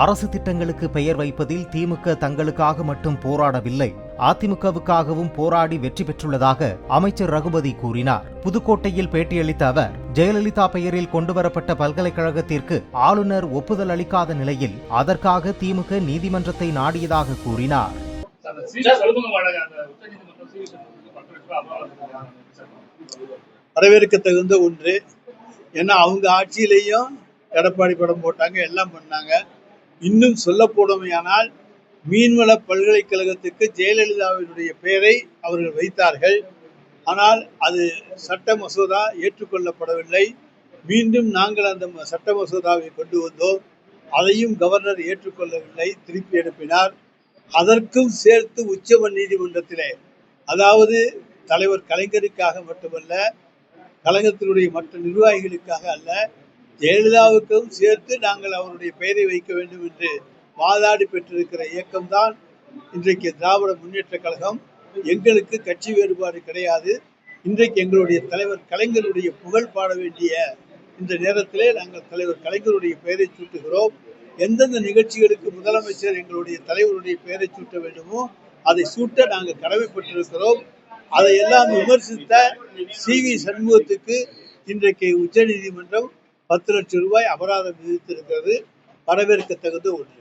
அரசு திட்டங்களுக்கு பெயர் வைப்பதில் திமுக தங்களுக்காக மட்டும் போராடவில்லை. அதிமுகவுக்காகவும் போராடி வெற்றி பெற்றுள்ளதாக அமைச்சர் ரகுபதி கூறினார். புதுக்கோட்டையில் பேட்டியளித்த அவர் ஜெயலலிதா பெயரில் கொண்டுவரப்பட்ட பல்கலைக்கழகத்திற்கு ஆளுநர் ஒப்புதல் அளிக்காத நிலையில் அதற்காக திமுக நீதிமன்றத்தை நாடியதாக கூறினார். வரவேற்க தகுந்த ஒன்று ஏன்னா அவங்க ஆட்சியிலையும் எடப்பாடி படம் போட்டாங்க எல்லாம் பண்ணாங்க. இன்னும் சொல்ல போனமையானால் மீன்வள பல்கலைக்கழகத்துக்கு ஜெயலலிதாவினுடைய பெயரை அவர்கள் வைத்தார்கள். ஆனால் அது சட்ட மசோதா ஏற்றுக்கொள்ளப்படவில்லை. மீண்டும் நாங்கள் அந்த சட்ட மசோதாவை கொண்டு வந்தோம். அதையும் கவர்னர் ஏற்றுக்கொள்ளவில்லை திருப்பி அனுப்பினார். அதற்கும் சேர்த்து உச்ச நீதிமன்றத்திலே அதாவது தலைவர் கலைஞருக்காக மட்டுமல்ல கழகத்தினுடைய மற்ற நிர்வாகிகளுக்காக அல்ல ஜெயலலிதாவுக்கும் சேர்த்து நாங்கள் அவருடைய பெயரை வைக்க வேண்டும் என்று வாதாடி பெற்றிருக்கிற இயக்கம்தான் இன்றைக்கு திராவிட முன்னேற்ற கழகம். எங்களுக்கு கட்சி வேறுபாடு கிடையாது. இன்றைக்கு எங்களுடைய தலைவர் கலைஞருடைய புகழ் பாட வேண்டிய இந்த நேரத்திலே நாங்கள் தலைவர் கலைஞருடைய பெயரை சூட்டுகிறோம். எந்தெந்த நிகழ்ச்சிகளுக்கு முதலமைச்சர் எங்களுடைய தலைவருடைய பெயரை சூட்ட வேண்டுமோ அதை சூட்ட நாங்கள் கடமைப்பட்டிருக்கிறோம். அதையெல்லாம் விமர்சித்த சி வி சண்முகத்துக்கு இன்றைக்கு உச்சநீதிமன்றம் பத்து லட்சம் ரூபாய் அபராதம் விதித்திருக்கிறது. வரவேற்கத்தகுந்த ஒன்று.